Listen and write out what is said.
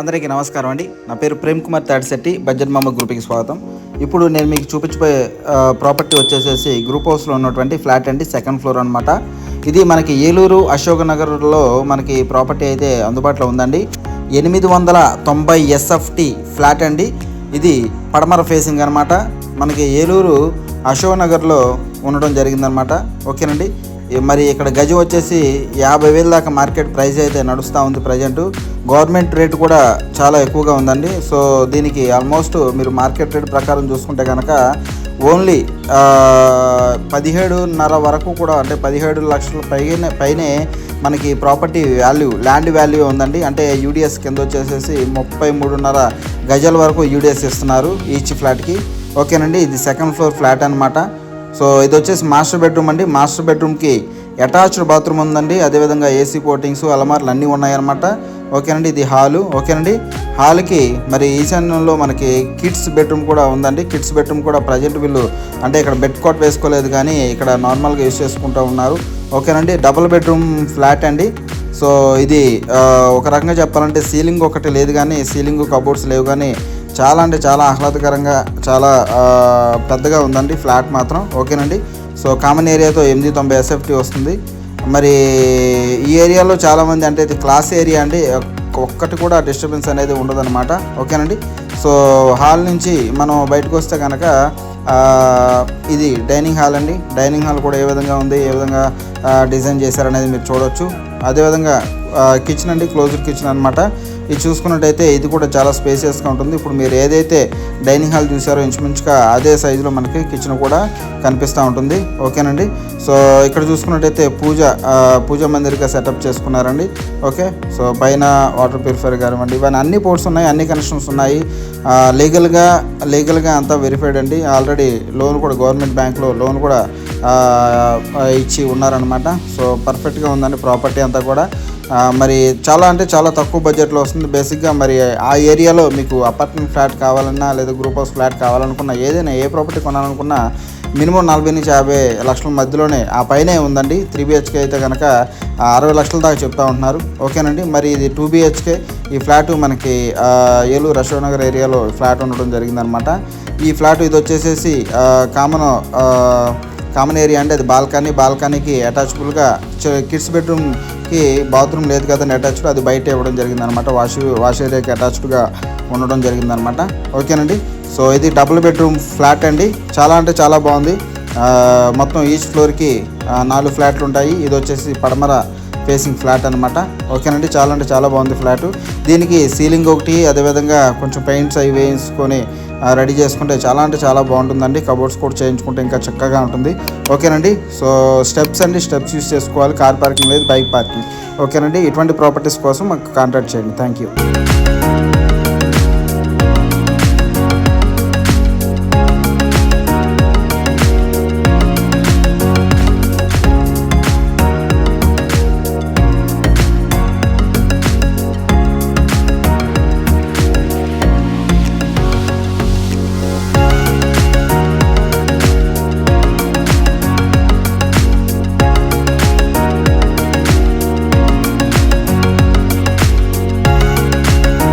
అందరికీ నమస్కారం అండి. నా పేరు ప్రేమ్ కుమార్ తాడిశెట్టి బడ్జెట్ మామ గ్రూప్కి స్వాగతం. ఇప్పుడు నేను మీకు చూపించబోయే ప్రాపర్టీ వచ్చేసేసి గ్రూప్ హౌస్లో ఉన్నటువంటి ఫ్లాట్ అండి సెకండ్ ఫ్లోర్ అనమాట ఇది మనకి ఏలూరు అశోక్ నగర్లో మనకి ప్రాపర్టీ అయితే అందుబాటులో ఉందండి. ఎనిమిది వందల తొంభై ఎస్ఎఫ్టి ఫ్లాట్ అండి. ఇది పడమర ఫేసింగ్ అనమాట మనకి ఏలూరు అశోక్ నగర్లో ఉండడం జరిగిందనమాట ఓకేనండి? మరి ఇక్కడ గజం వచ్చేసి యాభై వేల దాకా మార్కెట్ ప్రైస్ అయితే నడుస్తూ ఉంది ప్రజెంట్. గవర్నమెంట్ రేట్ కూడా చాలా ఎక్కువగా ఉందండి. సో దీనికి ఆల్మోస్ట్ మీరు మార్కెట్ రేట్ ప్రకారం చూసుకుంటే కనుక ఓన్లీ పదిహేడున్నర వరకు కూడా అంటే పదిహేడు లక్షల పైన పైనే మనకి ప్రాపర్టీ వాల్యూ ల్యాండ్ వాల్యూ ఉందండి. అంటే యూడిఎస్ కింద వచ్చేసేసి ముప్పై మూడున్నర గజాల వరకు యూడిఎస్ ఇస్తున్నారు ఈచ్ ఫ్లాట్కి. ఓకేనండి ఇది సెకండ్ ఫ్లోర్ ఫ్లాట్ అనమాట సో ఇది వచ్చేసి మాస్టర్ బెడ్రూమ్ అండి. మాస్టర్ బెడ్రూమ్కి అటాచ్డ్ బాత్రూమ్ ఉందండి. అదేవిధంగా ఏసీ కోటింగ్స్ అలమార్లు అన్నీ ఉన్నాయన్నమాట. ఓకేనండి ఇది హాలు. ఓకేనండి హాల్కి మరి ఈశాన్యంలో మనకి కిడ్స్ బెడ్రూమ్ కూడా ఉందండి. కిడ్స్ బెడ్రూమ్ కూడా ప్రజెంట్ వీళ్ళు అంటే ఇక్కడ బెడ్ కోట్ వేసుకోలేదు కానీ ఇక్కడ నార్మల్గా యూస్ చేసుకుంటూ ఉన్నారు. ఓకేనండి డబుల్ బెడ్రూమ్ ఫ్లాట్ అండి. సో ఇది ఒక రకంగా చెప్పాలంటే సీలింగ్ ఒకటి లేదు కానీ సీలింగ్ కబోర్డ్స్ లేవు కానీ చాలా అంటే చాలా ఆహ్లాదకరంగా చాలా పెద్దగా ఉందండి ఫ్లాట్ మాత్రం. ఓకేనండి? సో కామన్ ఏరియాతో ఎనిమిది తొంభై ఎస్ఎఫ్టీ వస్తుంది. మరి ఈ ఏరియాలో చాలామంది అంటే ఇది క్లాస్ ఏరియా అండి. ఒక్కటి కూడా డిస్టర్బెన్స్ అనేది ఉండదన్నమాట. ఓకేనండి? సో హాల్ నుంచి మనం బయటకు వస్తే కనుక ఇది డైనింగ్ హాల్ అండి. డైనింగ్ హాల్ కూడా ఏ విధంగా ఉంది? ఏ విధంగా డిజైన్ చేశారనేది మీరు చూడొచ్చు. అదేవిధంగా కిచెన్ అండి క్లోజ్డ్ కిచెన్ అనమాట ఇది చూసుకున్నట్టయితే ఇది కూడా చాలా స్పేసియస్గా ఉంటుంది. ఇప్పుడు మీరు ఏదైతే డైనింగ్ హాల్ చూసారో ఇంచుమించుగా అదే సైజులో మనకి కిచెన్ కూడా కనిపిస్తూ ఉంటుంది. ఓకేనండి? సో ఇక్కడ చూసుకున్నట్టయితే పూజ పూజ మందిరిగా సెటప్ చేసుకున్నారండి. ఓకే? సో పైన వాటర్ ప్యూరిఫైర్ కానివ్వండి ఇవన్నీ అన్ని పోర్ట్స్ ఉన్నాయి అన్ని కనెక్షన్స్ ఉన్నాయి. లీగల్గా లీగల్గా అంతా వెరిఫైడ్ అండి. ఆల్రెడీ లోన్ కూడా గవర్నమెంట్ బ్యాంక్లో లోన్ కూడా ఇచ్చి ఉన్నారనమాట సో పర్ఫెక్ట్గా ఉందండి ప్రాపర్టీ అంతా కూడా. మరి చాలా అంటే చాలా తక్కువ బడ్జెట్లో వస్తుంది. బేసిక్గా మరి ఆ ఏరియాలో మీకు అపార్ట్మెంట్ ఫ్లాట్ కావాలన్నా లేదా గ్రూప్ హౌస్ ఫ్లాట్ కావాలనుకున్నా ఏదైనా ఏ ప్రాపర్టీ కొనాలనుకున్నా మినిమం నలభై నుంచి యాభై లక్షల మధ్యలోనే ఆ పైనే ఉందండి. త్రీ బిహెచ్కే అయితే కనుక అరవై లక్షల దాకా చెప్తా ఉంటున్నారు. ఓకేనండి? మరి ఇది టూ బిహెచ్కే ఈ ఫ్లాట్ మనకి ఏలూరు అశోక్ నగర్ ఏరియాలో ఫ్లాట్ ఉండడం జరిగిందనమాట ఈ ఫ్లాట్ ఇది వచ్చేసేసి కామన్ కామన్ ఏరియా అంటే అది బాల్కనీ బాల్కనీకి అటాచబుల్గా కిడ్స్ బెడ్రూమ్కి బాత్రూమ్ లేదు కదండి అటాచ్డ్ అది బయట ఇవ్వడం జరిగిందనమాట వాష్ వాష్ ఏరియాకి అటాచ్డ్గా ఉండడం జరిగిందనమాట ఓకేనండి? సో ఇది డబుల్ బెడ్రూమ్ ఫ్లాట్ అండి. చాలా అంటే చాలా బాగుంది. మొత్తం ఈచ్ ఫ్లోర్కి నాలుగు ఫ్లాట్లు ఉంటాయి. ఇది వచ్చేసి పడమర ఫేసింగ్ ఫ్లాట్ అనమాట ఓకేనండి చాలా అంటే చాలా బాగుంది ఫ్లాట్ దీనికి సీలింగ్ ఒకటి అదేవిధంగా కొంచెం పెయింట్స్ అవి వేయించుకొని రెడీ చేసుకుంటే చాలా అంటే చాలా బాగుంటుందండి. కబోర్డ్స్ కూడా చేయించుకుంటే ఇంకా చక్కగా ఉంటుంది. ఓకేనండి సో స్టెప్స్ అండి స్టెప్స్ యూస్ చేసుకోవాలి. కార్ పార్కింగ్ లేదు బైక్ పార్కింగ్ ఓకేనండి ఇటువంటి ప్రాపర్టీస్ కోసం మాకు కాంటాక్ట్ చేయండి. Thank you